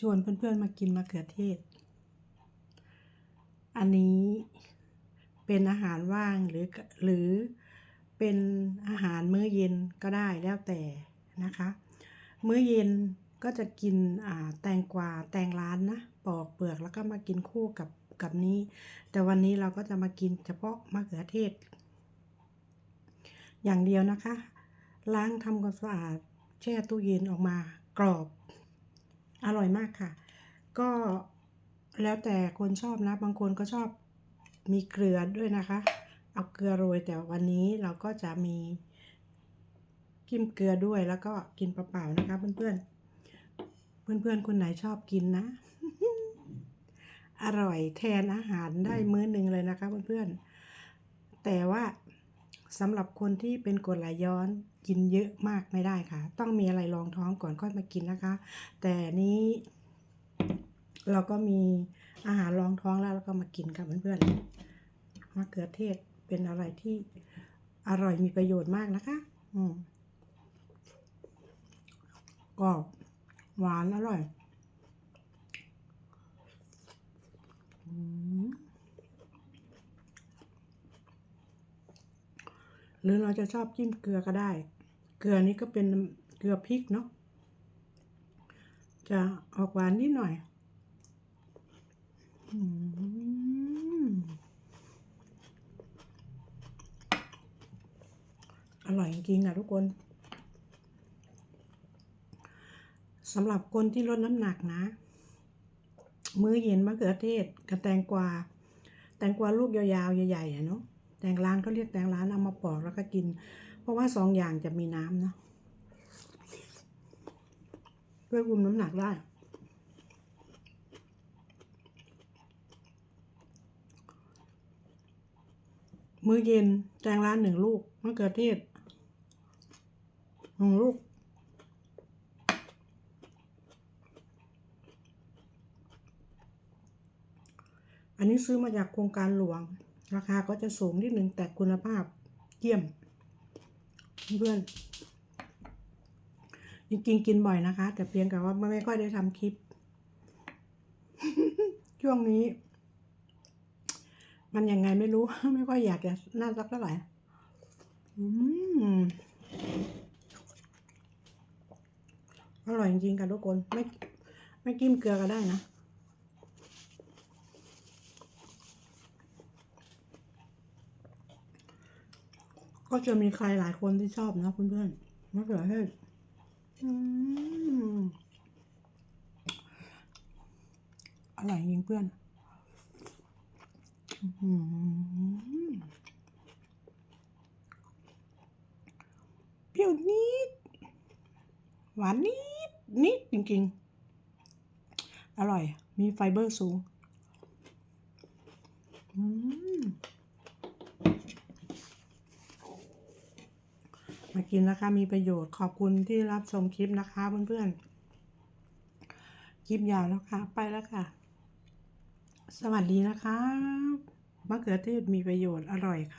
ชวนเพื่อนๆมากินมะเขือเทศ อันนี้เป็นอาหารว่างหรือหรือเป็นอาหารมื้อเย็นก็ได้แล้วแต่นะคะ มื้อเย็นก็จะกินอ่าแตงกวาแตงร้านนะปอกเปลือกแล้วก็มากินคู่กับกับนี้ แต่วันนี้เราก็จะมากินเฉพาะมะเขือเทศ อย่างเดียวนะคะ ล้างทำความสะอาดแช่ตู้เย็นออกมากรอบ อร่อยมากค่ะ ก็แล้วแต่คนชอบนะ บางคนก็ชอบมีเกลือด้วยนะคะ เอาเกลือโรยแต่วันนี้เราก็จะมีกิ้มเกลือด้วยแล้วก็กินเปล่าๆนะคะ เพื่อนๆ เพื่อนๆคนไหนชอบกินนะ อร่อยแทนอาหารได้มื้อหนึ่งเลยนะคะ เพื่อนๆแต่ว่า สำหรับคนที่เป็นกรดไหลย้อนกินเยอะมากไม่ได้ค่ะ ต้องมีอะไรรองท้องก่อนค่อยมากินนะคะ แต่นี้ เราก็มีอาหารรองท้องแล้วแล้วก็มากินค่ะเพื่อนๆมะเขือเทศเป็นอะไรที่อร่อยมีประโยชน์มากนะคะ อืมกรอบหวานอร่อย อืม หรือเราจะชอบจิ้มเกลือก็ได้ เกลือนี้ก็เป็นเกลือพริกเนาะจะออกหวานนิดหน่อยอร่อยจริงๆอะทุกคนสำหรับคนที่ลดน้ำหนักนะ มื้อเย็นมะเขือเทศกับแตงกวา แตงกวาลูกยาวๆ ใหญ่ๆอะเนาะ แตงร้านเขาเรียกแตงร้านเอามาปอกแล้วก็กิน เพราะว่าสองอย่างจะมีน้ำเนาะเพื่อคุมน้ำหนักได้ มื้อเย็นแตงร้านหนึ่งลูกมะเขือเทศหนึ่งลูก อันนี้ซื้อมาจากโครงการหลวง ราคาก็จะสูงนิดนึงแต่คุณภาพเยี่ยม เพื่อน จริงๆ กินบ่อยนะคะ แต่เพียงแต่ว่าไม่ค่อยได้ทำคลิป ช่วงนี้ มันยังไงไม่รู้ ไม่ค่อยอยากจะน่ารักเท่าไหร่อืมอร่อยจริงๆค่ะทุกคน ไม่ไม่กิ้มเกลือก็ได้นะ ก็จะมีใครหลายคนที่ชอบนะเพื่อนๆมะเขือเทศอร่อยจริงเพื่อนเปรี้ยวนิด หวานนิด นิดจริงๆ อร่อย มีไฟเบอร์สูง อืม มากินนะคะมีประโยชน์ขอบคุณที่รับชมคลิปนะคะเพื่อนๆ คลิปยาวแล้วค่ะ ไปแล้วค่ะ สวัสดีนะคะมะเขือเทศมีประโยชน์อร่อยค่ะ